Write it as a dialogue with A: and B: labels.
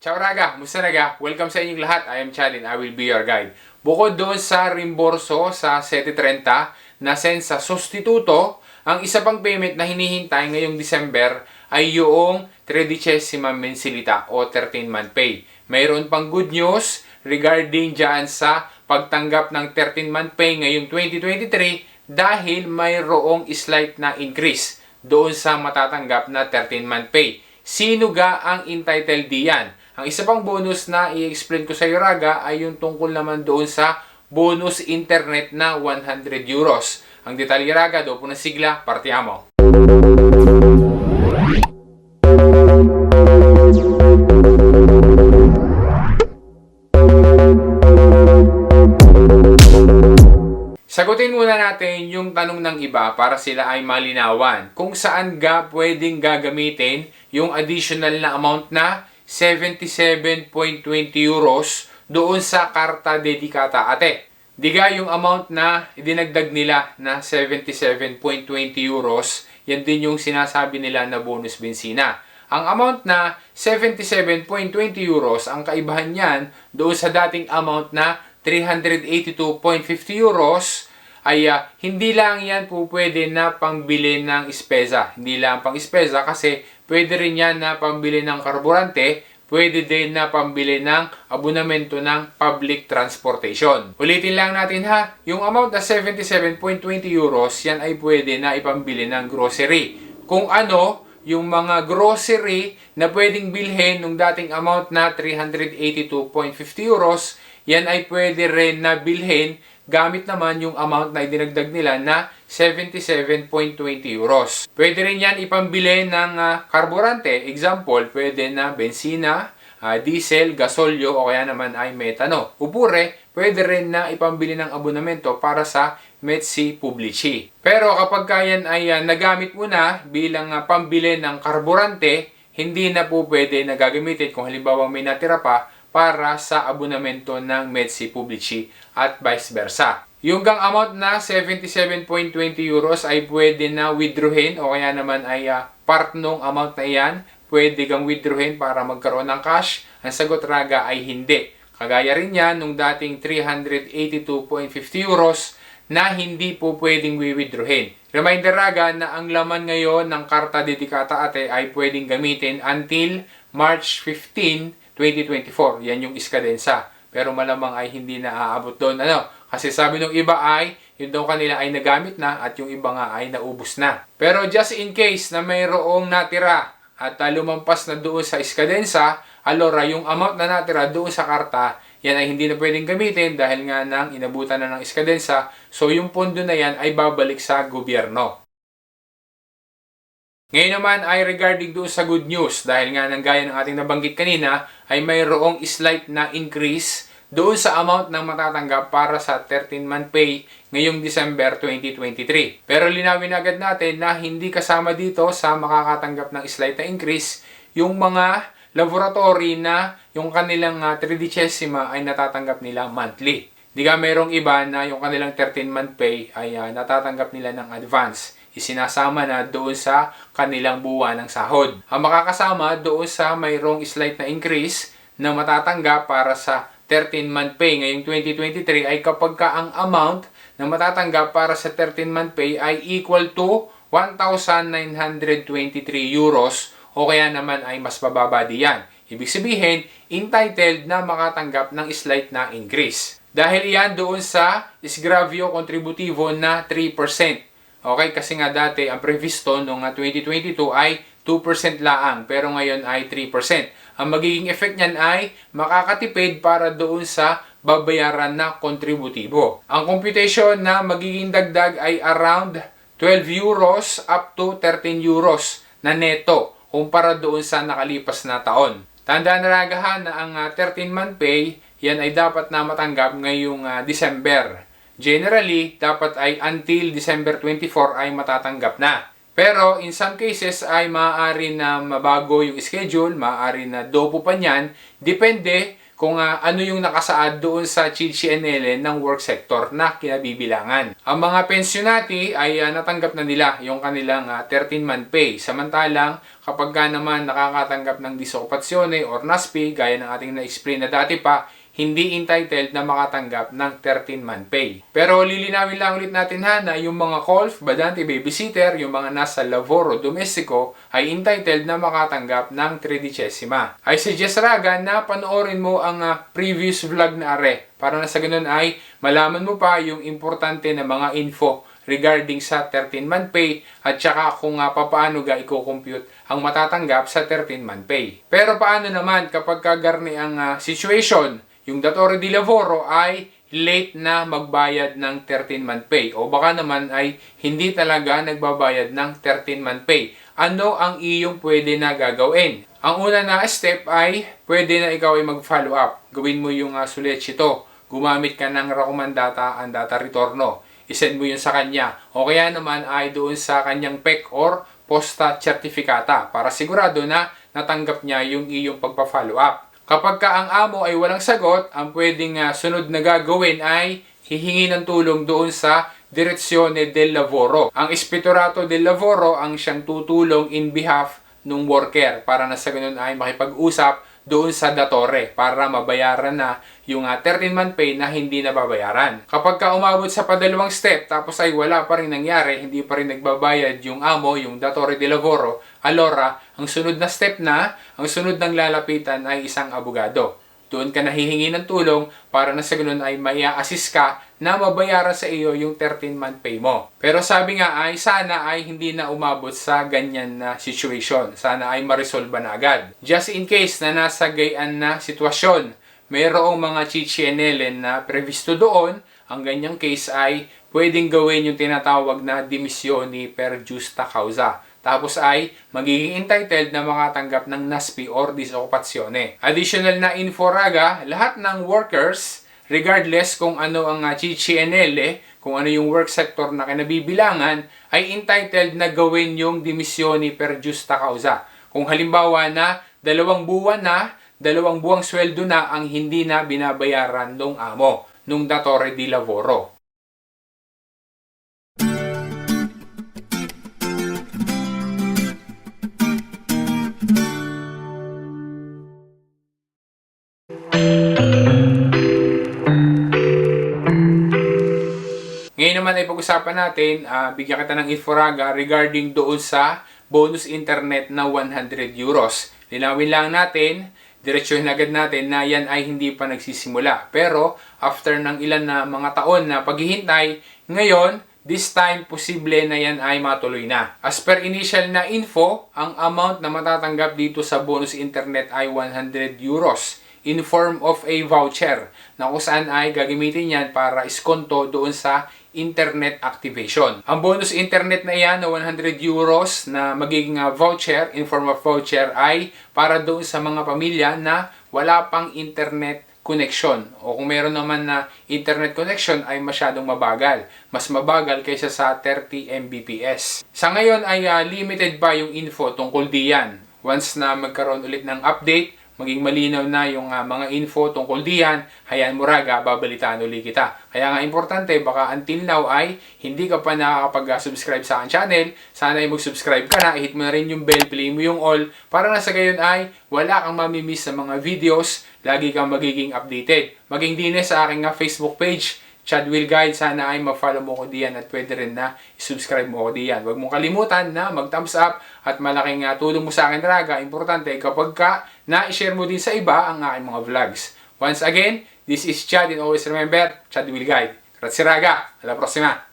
A: Ciao Raga! Musta Raga? Welcome sa inyong lahat. I am Chad I will be your guide. Bukod doon sa rimborso sa 730 na send sa sustituto, ang isa pang payment na hinihintay ngayong December ay yung tredicesima mensilita o 13-month pay. Mayroon pang good news regarding dyan sa pagtanggap ng 13-month pay ngayong 2023 dahil mayroong slight na increase doon sa matatanggap na 13-month pay. Sino ga ang entitled diyan? Ang isa pang bonus na i-explain ko sa iyo raga ay yung tungkol naman doon sa bonus internet na 100 euros. Ang detalye raga, doon po na sigla, partiamo. Sagutin muna natin yung tanong ng iba para sila ay malinawan. Kung saan ga pwedeng gagamitin yung additional na amount na 77.20 euros doon sa karta dedikata ate. Diga yung amount na idinagdag nila na 77.20 euros, yan din yung sinasabi nila na bonus bensina. Ang amount na 77.20 euros, ang kaibahan niyan doon sa dating amount na 382.50 euros ay ah, hindi lang yan po pwede na pangbili ng ispesa. Hindi lang pang ispesa kasi pwede rin yan na pambili ng karburante, pwede din na pambili ng abonamento ng public transportation. Ulitin lang natin ha, yung amount na 77.20 euros, yan ay pwede na ipambili ng grocery. Kung ano, yung mga grocery na pwedeng bilhin nung dating amount na 382.50 euros, yan ay pwede rin na bilhin gamit naman yung amount na idinagdag nila na 77.20 euros. Pwede rin yan ipambili ng ah, karburante. Example, pwede na bensina, ah, diesel, gasolyo o kaya naman ay metano. Upure, pwede rin na ipambili ng abonamento para sa Metsi Publici. Pero kapag kayan ay ah, nagamit mo na bilang ah, pambili ng karburante, hindi na po pwede na gagamitin kung halimbawa may natira pa para sa abonamento ng Metsi Publici at vice versa. Yung gang amount na 77.20 euros ay pwede na withdrawin o kaya naman ay ah, part nung amount na iyan, pwede kang withdrawin para magkaroon ng cash. Ang sagot raga ay hindi. Kagaya rin yan nung dating 382.50 euros na hindi po pwedeng withdrawin. Reminder raga na ang laman ngayon ng karta dedikata ate ay pwedeng gamitin until March 15, 2024. Yan yung iskadensa. Pero malamang ay hindi na aabot doon. Ano? Kasi sabi ng iba ay, yung daw kanila ay nagamit na at yung iba nga ay naubos na. Pero just in case na mayroong natira at uh, lumampas na doon sa iskadensa, alora yung amount na natira doon sa karta, yan ay hindi na pwedeng gamitin dahil nga nang inabutan na ng iskadensa. So yung pondo na yan ay babalik sa gobyerno. Ngayon naman ay regarding doon sa good news dahil nga nang gaya ng ating nabanggit kanina ay mayroong slight na increase doon sa amount ng matatanggap para sa 13-month pay ngayong December 2023. Pero linawin agad natin na hindi kasama dito sa makakatanggap ng slight na increase yung mga laboratory na yung kanilang uh, tridicesima ay natatanggap nila monthly. Di ka mayroong iba na yung kanilang 13-month pay ay uh, natatanggap nila ng advance isinasama na doon sa kanilang buwan ng sahod. Ang makakasama doon sa mayroong slight na increase na matatanggap para sa 13-month pay ngayong 2023 ay kapag ka ang amount na matatanggap para sa 13-month pay ay equal to 1,923 euros o kaya naman ay mas bababa diyan. Ibig sabihin, entitled na makatanggap ng slight na increase. Dahil iyan doon sa isgravio contributivo na 3%. Okay, kasi nga dati ang previsto noong 2022 ay 2% laang, pero ngayon ay 3%. Ang magiging effect niyan ay makakatipid para doon sa babayaran na kontributibo. Ang computation na magiging dagdag ay around 12 euros up to 13 euros na neto kumpara doon sa nakalipas na taon. Tandaan na ragahan na ang 13-month pay, yan ay dapat na matanggap ngayong uh, December. Generally, dapat ay until December 24 ay matatanggap na. Pero in some cases ay maaari na mabago yung schedule, maaari na dopo pa niyan. Depende kung ah, ano yung nakasaad doon sa CCNL ng work sector na kinabibilangan. Ang mga pensyonati ay ah, natanggap na nila yung kanilang 13-month pay. Samantalang kapag ka naman nakakatanggap ng disokupasyone or NASPI, gaya ng ating na-explain na dati pa, hindi entitled na makatanggap ng 13-month pay. Pero lilinawin lang ulit natin ha na yung mga golf, badante babysitter, yung mga nasa labor o domestiko ay entitled na makatanggap ng 3 decesima. I suggest raga na panoorin mo ang ah, previous vlog na are para na sa ganun ay malaman mo pa yung importante na mga info regarding sa 13-month pay at saka kung nga papaano ga i-compute ang matatanggap sa 13-month pay. Pero paano naman kapag kagarni ang ah, situation yung datore di lavoro ay late na magbayad ng 13-month pay o baka naman ay hindi talaga nagbabayad ng 13-month pay. Ano ang iyong pwede na gagawin? Ang una na step ay pwede na ikaw ay mag-follow up. Gawin mo yung uh, sulit ito. Gumamit ka ng rekomendata ang data retorno. Isend mo yun sa kanya. O kaya naman ay doon sa kanyang PEC or posta certificata para sigurado na natanggap niya yung iyong pagpa-follow up. Kapag ka ang amo ay walang sagot, ang pwedeng ah, sunod na gagawin ay hihingi ng tulong doon sa Direzione del Lavoro. Ang Ispettorato del Lavoro ang siyang tutulong in behalf ng worker para na sa ganun ay makipag-usap doon sa datore para mabayaran na yung uh, 13-month pay na hindi nababayaran. Kapag ka umabot sa padalawang step tapos ay wala pa rin nangyari, hindi pa rin nagbabayad yung amo, yung datore de lavoro, alora, ang sunod na step na, ang sunod ng lalapitan ay isang abogado. Doon ka nahihingi ng tulong para na sa ganun ay maia-assist ka na mabayaran sa iyo yung 13-month pay mo. Pero sabi nga ay sana ay hindi na umabot sa ganyan na situation. Sana ay maresolba na agad. Just in case na nasa gayan na sitwasyon, mayroong mga chichienelen na previsto doon, ang ganyang case ay pwedeng gawin yung tinatawag na dimissioni per justa causa. Tapos ay magiging entitled na makatanggap ng NASPI or disokupasyone. Additional na info raga, lahat ng workers, regardless kung ano ang CCNL, kung ano yung work sector na kinabibilangan, ay entitled na gawin yung dimissioni per justa causa. Kung halimbawa na dalawang buwan na, dalawang buwang sweldo na ang hindi na binabayaran ng amo, nung datore di lavoro. Naman ay pag-usapan natin, uh, bigyan kita ng inforaga regarding doon sa bonus internet na 100 euros. Linawin lang natin, diretsyohin agad natin na yan ay hindi pa nagsisimula. Pero after ng ilan na mga taon na paghihintay, ngayon, this time posible na yan ay matuloy na. As per initial na info, ang amount na matatanggap dito sa bonus internet ay 100 euros in form of a voucher na kung saan ay gagamitin yan para iskonto doon sa internet activation. Ang bonus internet na yan na 100 euros na magiging uh, voucher in form of voucher ay para doon sa mga pamilya na wala pang internet connection o kung meron naman na internet connection ay masyadong mabagal. Mas mabagal kaysa sa 30 Mbps. Sa ngayon ay uh, limited pa yung info tungkol diyan. Once na magkaroon ulit ng update, maging malinaw na yung uh, mga info tungkol diyan, hayaan mo raga, babalitaan uli kita. Kaya nga importante, baka until now ay hindi ka pa nakakapag-subscribe sa akin channel, sana ay mag-subscribe ka na, i-hit mo na rin yung bell, play mo yung all, para na sa gayon ay wala kang mamimiss sa mga videos, lagi kang magiging updated. Maging din sa aking uh, Facebook page, Chad Will Guide, sana ay ma-follow mo ko diyan at pwede rin na i-subscribe mo ko diyan. Huwag mong kalimutan na mag-thumbs up at malaking uh, tulong mo sa akin raga. Importante kapag ka na-share mo din sa iba ang aking mga vlogs. Once again, this is Chad and always remember, Chad Will Guide. Grazie raga, alla prossima!